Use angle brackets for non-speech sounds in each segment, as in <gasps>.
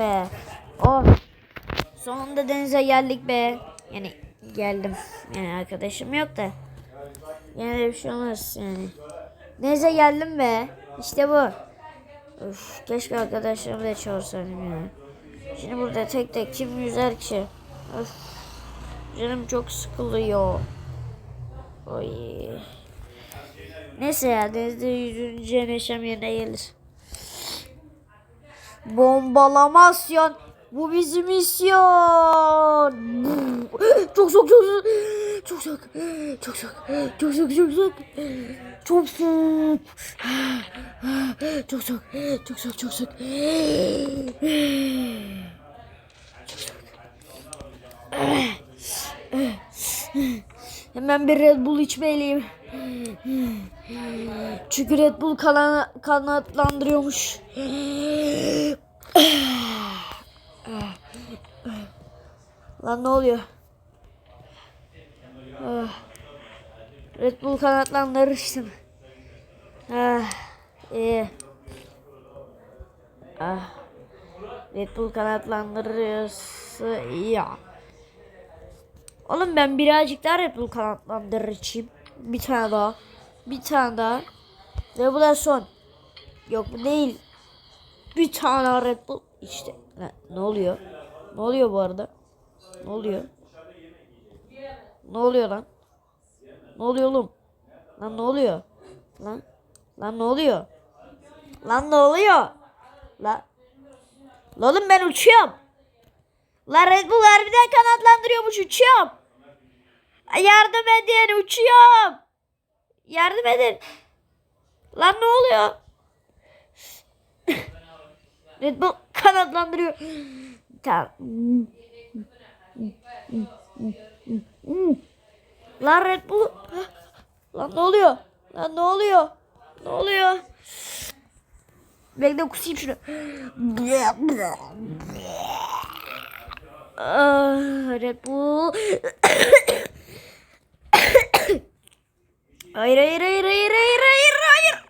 be. Oh. Sonunda denize geldik be. Yani geldim. Yani arkadaşım yok da. Yani bir şey olmaz yani. Denize geldim be. İşte bu. Üf, keşke arkadaşlarımı da çağırsaydım ya. Şimdi burada tek tek kim yüzer ki? Öf. Canım çok sıkılıyor. Oy. Neyse ya denizde yüzünce neşem yerine gelir. Bombalamasyon. Bu bizim misyon. Çok soğuk çok soğuk. Çok soğuk. Çok soğuk. Çok soğuk çok soğuk. Çok soğuk. Çok soğuk. Çok soğuk çok soğuk. Hemen bir Red Bull içmeliyim. Çünkü Red Bull kana kanatlandırıyormuş. Lan ne oluyor? Ah. Red Bull kanatlandırırsın. Ah, iyi. Ah. Red Bull kanatlandırıyorsa ya. Oğlum ben birazcık daha Red Bull kanatlandırıcıyım. Bir tane daha. Bir tane daha. Ve bu da son. Yok bu değil. Bir tane Red Bull. İşte. Ne, ne oluyor? Ne oluyor bu arada? Ne oluyor? Ne oluyor lan? Ne oluyor oğlum? Lan ne oluyor? Lan? Lan ne oluyor? Lan ne oluyor? Lan? Lan oğlum ben uçuyorum. Lan Red Bull harbiden kanatlandırıyormuş uçuyorum. Yardım edin uçuyorum. Yardım edin. Lan ne oluyor? <laughs> Red Bull kanatlandırıyor. Tamam. Lan Red Bull. Lan ne oluyor? Lan ne oluyor? Ne oluyor? Bekle kusayım şunu. Ah, Red Bull. Hayır hayır hayır hayır hayır hayır hayır.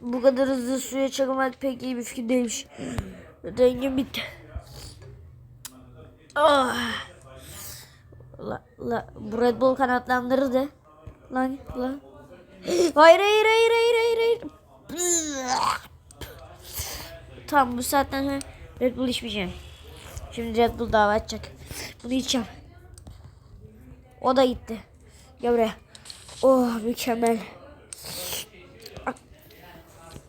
Bu kadar hızlı suya çakmak pek iyi bir fikir değilmiş. Dengem bitti. Ah. La, la, bu Red Bull kanatlandırdı. Lan lan. Hayır hayır hayır hayır hayır hayır. Tamam bu saatten sonra Red Bull içmeyeceğim. Şimdi Red Bull dava açacak. Bunu içeceğim. O da gitti. Gel buraya. Oh mükemmel.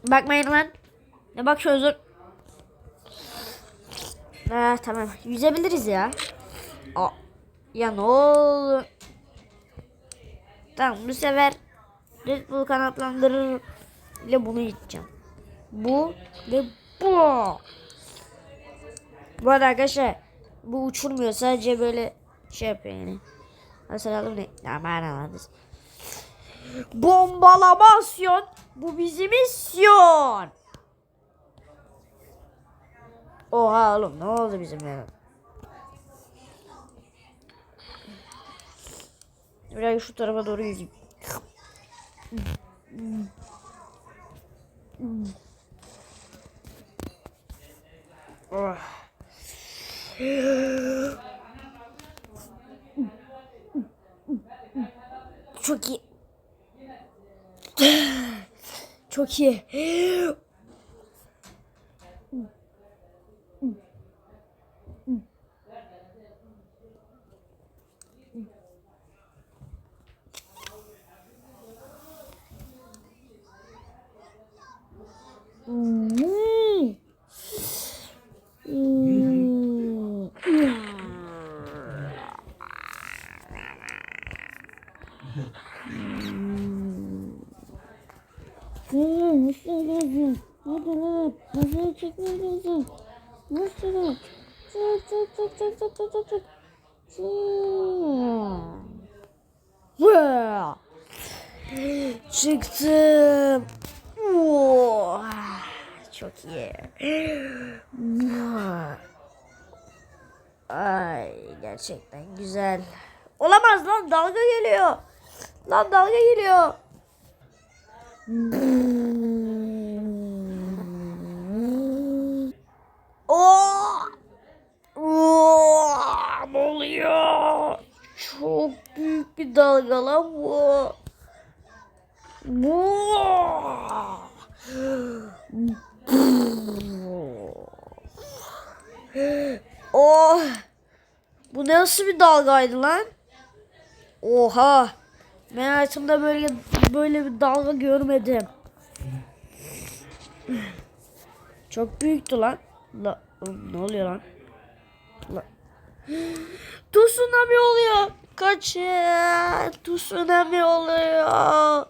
Bakmayın lan. Ne bak şu özür. Ha, tamam. Yüzebiliriz ya. Aa, ya ne oldu? Tamam bu sefer Red Bull kanatlandırır ile bunu içeceğim. Bu ve bu. Arada arkadaşlar bu uçurmuyor sadece böyle şey yapıyor yani. Mesela ne? Aman anladınız. Bombalamasyon. Bu bizim misyon. Oha oğlum ne oldu bizim ya? Biraz şu tarafa doğru yüzeyim. Çok iyi. Hmm. Çık çık çık çık. Çık. Çıktım. Çok iyi. Ay gerçekten güzel. Olamaz lan dalga geliyor. Lan dalga geliyor. Oo! Oo! Ne oluyor? Çok büyük bir dalga lan bu. Bu. Oh! Bu nasıl bir dalgaydı lan? Oha! Ben hayatımda böyle böyle bir dalga görmedim. Çok büyüktü lan. La, ne oluyor lan? La. Tsunami oluyor. Kaçın. Tsunami oluyor.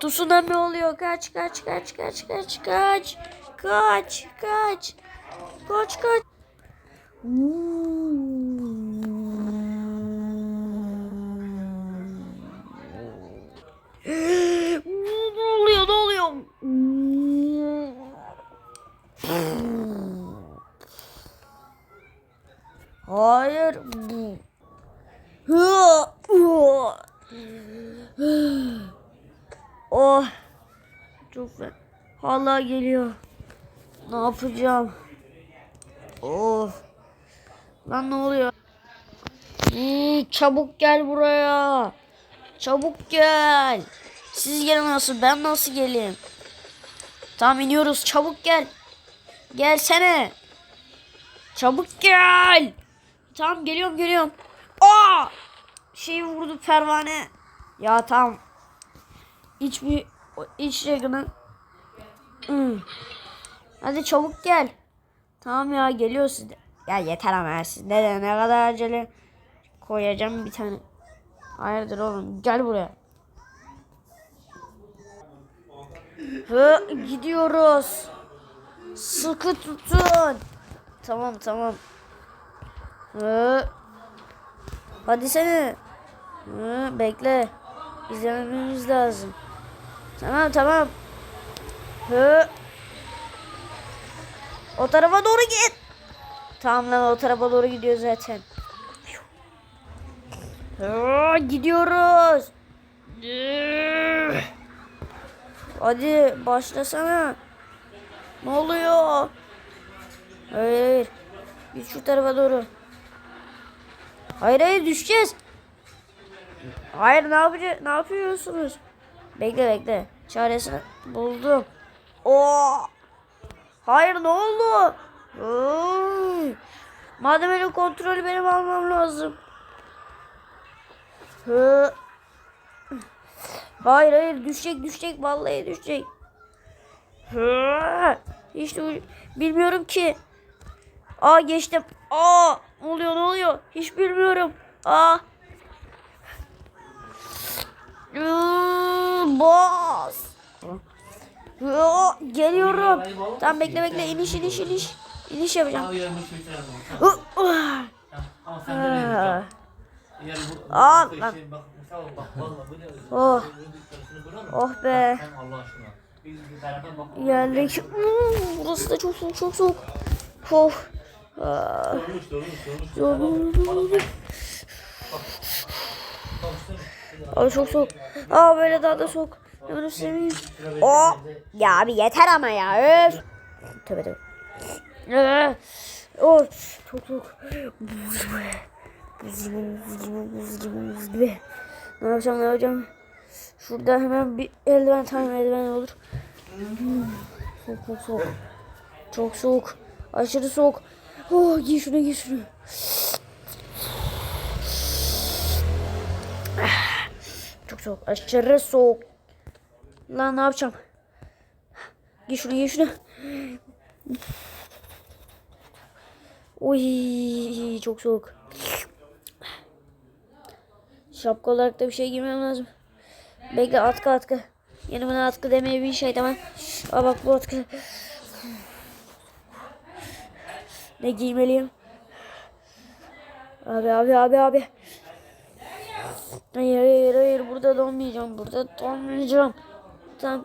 Tsunami oluyor. Kaç kaç kaç kaç kaç kaç. Kaç kaç. Kaç kaç. ne oluyor ne oluyor? Hayır. <gasps> Oh. Çok fena. Hala geliyor. Ne yapacağım? Oh. Lan ne oluyor? Hmm, çabuk gel buraya. Çabuk gel. Siz nasıl? Ben nasıl geleyim? Tamam iniyoruz. Çabuk gel. Gelsene. Çabuk gel. Tamam geliyorum geliyorum. Aa! Şeyi vurdu pervane. Ya tamam. İç bir iç yakını. Hmm. Hadi çabuk gel. Tamam ya geliyor siz de. Ya yeter ama ya siz ne, ne kadar acele koyacağım bir tane. Hayırdır oğlum gel buraya. Hı, gidiyoruz. Sıkı tutun. Tamam tamam. Hadi seni. Hı, bekle. İzlememiz lazım. Tamam tamam. Hı. O tarafa doğru git. Tamam lan o tarafa doğru gidiyor zaten. Hı, gidiyoruz. Hadi başlasana. Ne oluyor? Hayır. Git şu tarafa doğru. Hayır hayır düşeceğiz. Hayır ne yapacağız? Ne yapıyorsunuz? Bekle bekle. Çaresini buldum. Oo! Hayır ne oldu? Madem öyle kontrolü benim almam lazım. Hı. Hayır hayır düşecek düşecek vallahi düşecek. Hı. De bilmiyorum ki. Aa geçtim. Aa ne oluyor ne oluyor? Hiç bilmiyorum. Aa. Iıı, Boss. Aa, Geliyorum. Tamam bekle bekle iniş iniş iniş. İniş yapacağım. Ah. Ah. Aa, lan. şey, mesela bak, vallahi bu ne- Oh. Oh be. Geldik. Hmm, burası da çok soğuk çok soğuk. Of. Dolmuş. Abi çok soğuk. Aa böyle daha da soğuk. Ömrüm seveyim. O ya abi yeter ama ya. Öf. Tövbe tövbe. Of çok soğuk. Buz gibi. Buz gibi, buz gibi, buz gibi, buz gibi. Ne yapacağım ne yapacağım? Şurada hemen bir eldiven tane eldiven olur. Hmm, Çok çok soğuk. Çok soğuk. Aşırı soğuk. Oh giy şunu giy şunu. Çok soğuk. Aşırı soğuk. Lan ne yapacağım? Giy şunu giy şunu. Uy çok soğuk. Şapka olarak da bir şey giymem lazım. Bekle atkı atkı. Yeni bana atkı demeye bir şey tamam. Aa bak bu atkı. Ne giymeliyim? Abi abi abi abi. Hayır hayır hayır burada donmayacağım. Burada donmayacağım. Tamam.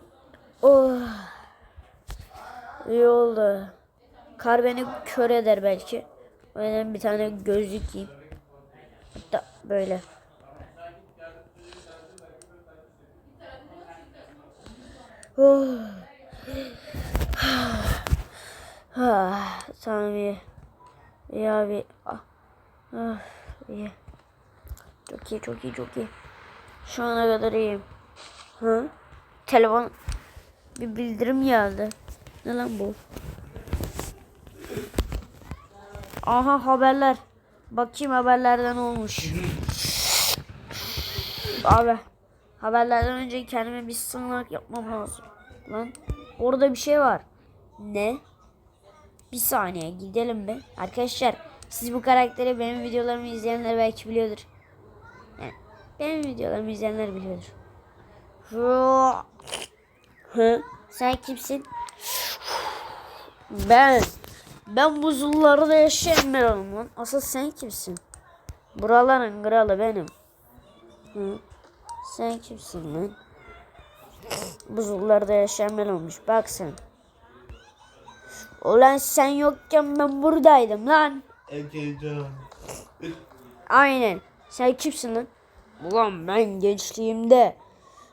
Oh. İyi oldu. Kar beni kör eder belki. O yüzden bir tane gözlük giyeyim. Hatta böyle. Oh. <sighs> Ah, tamam İyi abi. Ah, ah, iyi. Çok iyi, çok iyi, çok iyi. Şu ana kadar iyiyim. Hı? Telefon bir bildirim geldi. Ne lan bu? Aha haberler. Bakayım haberlerden olmuş. Abi haberlerden önce kendime bir sınav yapmam lazım. Lan orada bir şey var. Ne? Bir saniye gidelim be. Arkadaşlar siz bu karakteri benim videolarımı izleyenler belki biliyordur. Yani benim videolarımı izleyenler biliyordur. Hı? Sen kimsin? Ben. Ben buzullarda yaşayan bir adamım. Asıl sen kimsin? Buraların kralı benim. Hı? Sen kimsin lan? Buzullarda yaşayan ben olmuş. Bak sen. Ulan sen yokken ben buradaydım lan. Egecan. Aynen. Sen kimsin lan? Ulan ben gençliğimde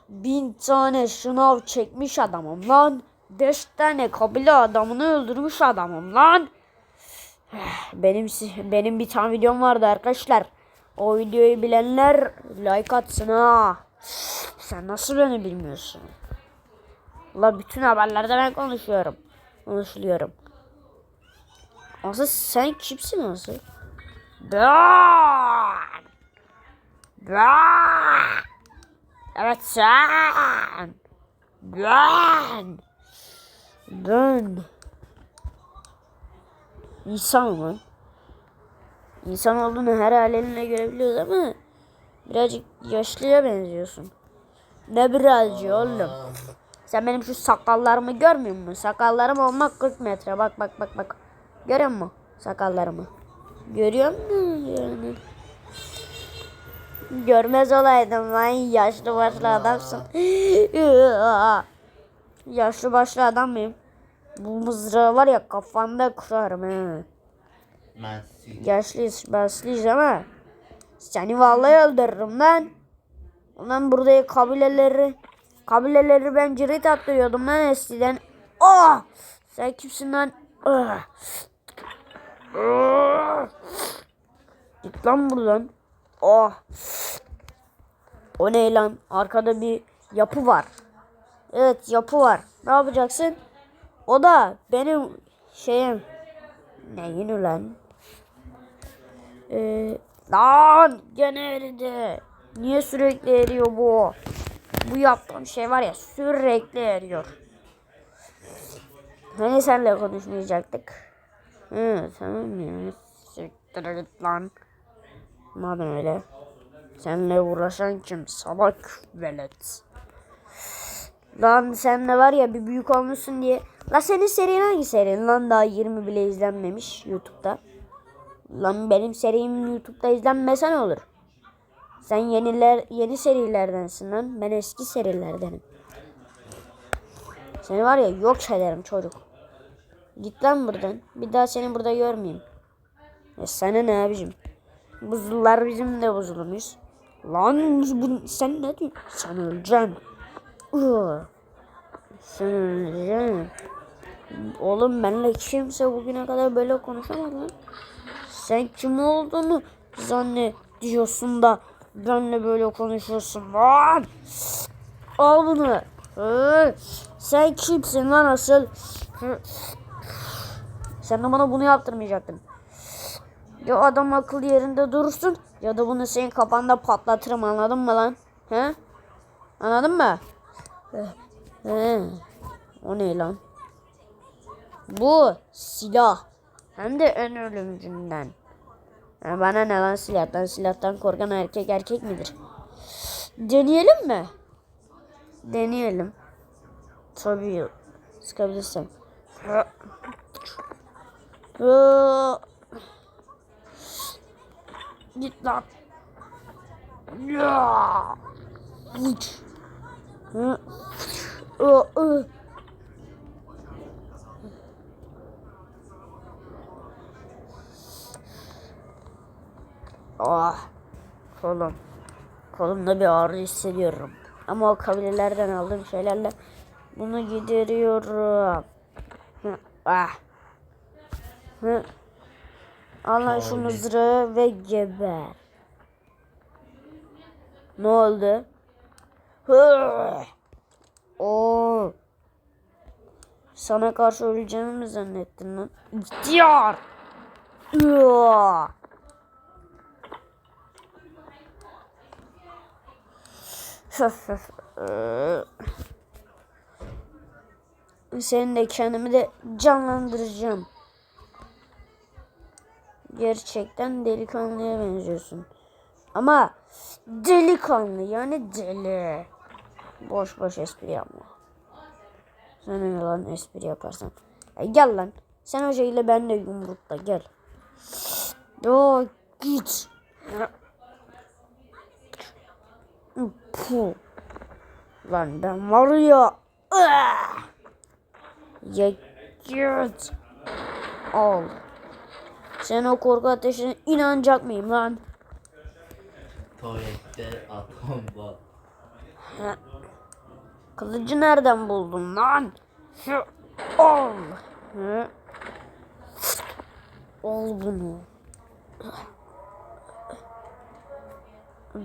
bin tane şınav çekmiş adamım lan. Beş tane kabile adamını öldürmüş adamım lan. Benim benim bir tane videom vardı arkadaşlar. O videoyu bilenler like atsın ha. Sen nasıl beni bilmiyorsun? La bütün haberlerde ben konuşuyorum. Konuşuluyorum. Asıl sen kimsin asıl? Ben. Ben. Evet sen. Ben. Ben. İnsan mı? İnsan olduğunu her halinle görebiliyoruz ama birazcık yaşlıya benziyorsun. Ne birazcık oğlum? Sen benim şu sakallarımı görmüyor musun? Sakallarım olmak 40 metre. Bak bak bak bak. Görüyor musun sakallarımı? Görüyor musun? Yani? Görmez olaydım lan yaşlı başlı adamsın. <gasps> yaşlı başlı adam mıyım? Bu mızrağı var ya kafanda kırarım he. Yaşlıyız, başlıyız ama seni vallahi öldürürüm lan. Ulan burada kabileleri kabileleri ben cirit attırıyordum lan eskiden. Oh! Sen kimsin lan? Ah! Git lan buradan. Oh! O ne lan? Arkada bir yapı var. Evet yapı var. Ne yapacaksın? O da benim şeyim. Neyin ulan? Ee, lan gene eridi. Niye sürekli eriyor bu? Bu yaptığım şey var ya sürekli eriyor. Hani senle konuşmayacaktık? Hı ya. Siktir git lan. Madem öyle. Seninle uğraşan kim? Salak velet. Lan sen de var ya bir büyük olmuşsun diye. La senin serin hangi serin? Lan daha 20 bile izlenmemiş YouTube'da. Lan benim serim YouTube'da izlenmese ne olur? Sen yeniler yeni serilerdensin lan. Ben eski serilerdenim. Seni var ya yok ederim çocuk. Git lan buradan. Bir daha seni burada görmeyeyim. Ya sana ne abicim? Buzullar bizim de buzulumuz. Lan bu, sen ne diyorsun? Sen öleceksin. Sen öleceksin. Oğlum benimle kimse bugüne kadar böyle konuşamadı. Sen kim olduğunu zannediyorsun da benimle böyle konuşuyorsun lan. Al bunu. Sen kimsin lan asıl? Sen de bana bunu yaptırmayacaktın. Ya adam akıl yerinde durursun ya da bunu senin kafanda patlatırım anladın mı lan? He? Anladın mı? He. O ne lan? Bu silah. Hem de en ölümcünden. Ya bana ne lan silahtan? Silahtan korkan erkek erkek midir? Deneyelim mi? Deneyelim. Tabii. Sıkabilirsem. Git lan. Ya. Oh. Kolum. Kolumda bir ağrı hissediyorum. Ama o kabilelerden aldığım şeylerle bunu gideriyorum. Hı, ah. Hı. Al lan şu mızrağı ve geber. Ne oldu? Hı. Oo. Sana karşı öleceğimi mi zannettin lan? İhtiyar. Üaa. Seni de kendimi de canlandıracağım. Gerçekten delikanlıya benziyorsun. Ama delikanlı yani deli. Boş boş espri yapma. Sen ne lan espri yaparsan. Ya gel lan. Sen hocayla ben de yumrukla gel. Yo git. Puh. Lan ben var ya. Ya git. Al. Sen o korku ateşine inanacak mıyım lan? Tuvalette atom var. Kılıcı nereden buldun lan? Hı, Al. Al bunu.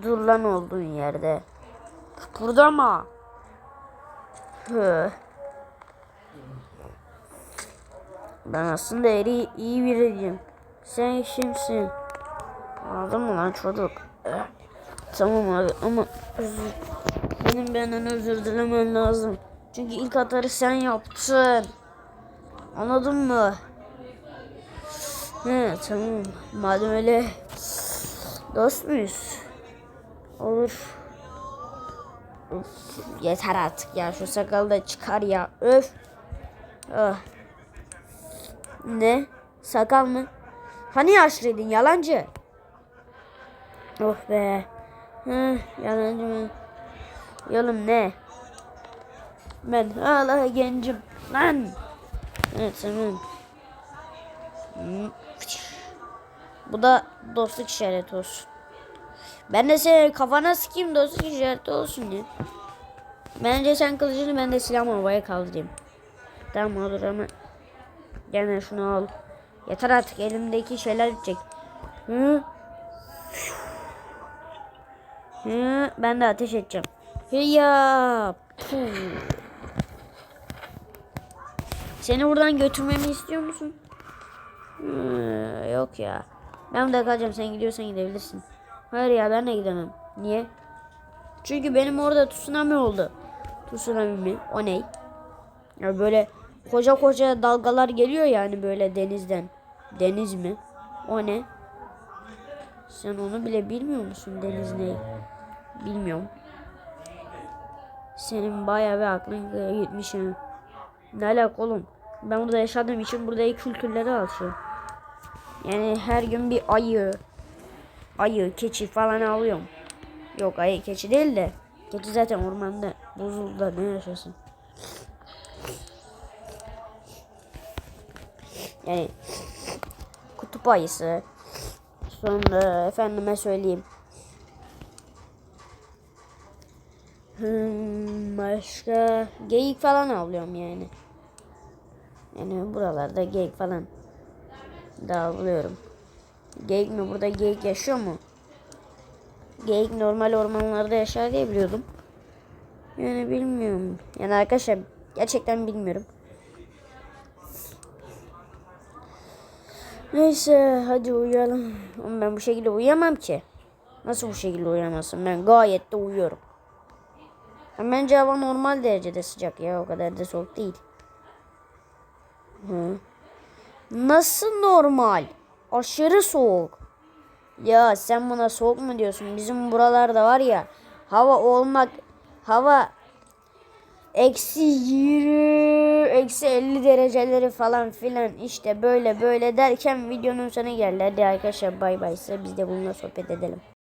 Dur lan olduğun yerde. Burada mı? Ben aslında eri iyi biriyim. Sen kimsin? Anladın mı lan çocuk? Eh. Tamam abi ama özür, benim benden özür dilemen lazım. Çünkü ilk atarı sen yaptın. Anladın mı? He tamam. Madem öyle dost muyuz? Olur. Üf, yeter artık ya şu sakalı da çıkar ya. Öf. Ah. Ne? Sakal mı? Hani yaşlıydın yalancı? Oh be. Hı, yalancı mı? Yolum ne? Ben hala gencim. Lan. Evet tamam. Hı. Bu da dostluk işareti olsun. Ben de senin kafana sıkayım dostluk işareti olsun ya. Bence sen kılıcını ben de silahımı havaya kaldırayım. Tamam olur ama. Gene şunu al. Yeter artık elimdeki şeyler bitecek. Hı? Hı, ben de ateş edeceğim. Puh. Seni buradan götürmemi istiyor musun? Hı, yok ya. Ben burada kalacağım. Sen gidiyorsan gidebilirsin. Hayır ya ben de gidemem. Niye? Çünkü benim orada tsunami oldu. Tsunami mi? O ne? Ya böyle koca koca dalgalar geliyor yani böyle denizden. Deniz mi? O ne? Sen onu bile bilmiyor musun deniz ne? Bilmiyorum. Senin bayağı bir aklın gitmiş ha. Ne alaka oğlum? Ben burada yaşadığım için burada kültürleri alışıyorum. Yani her gün bir ayı, ayı, keçi falan alıyorum. Yok ayı keçi değil de. Keçi zaten ormanda buzulda ne yaşasın. Yani kutup ayısı. Sonra efendime söyleyeyim. Hmm, başka geyik falan avlıyorum yani. Yani buralarda geyik falan da avlıyorum. Geyik mi? Burada geyik yaşıyor mu? Geyik normal ormanlarda yaşar diye biliyordum. Yani bilmiyorum. Yani arkadaşlar gerçekten bilmiyorum. Neyse hadi uyuyalım. Ama ben bu şekilde uyuyamam ki. Nasıl bu şekilde uyuyamazsın? Ben gayet de uyuyorum. Ama Bence hava normal derecede sıcak ya. O kadar da soğuk değil. Hı. Nasıl normal? Aşırı soğuk. Ya sen buna soğuk mu diyorsun? Bizim buralarda var ya hava olmak hava eksi 20 eksi 50 dereceleri falan filan işte böyle böyle derken videonun sonu geldi. Hadi arkadaşlar bay bay size biz de bununla sohbet edelim.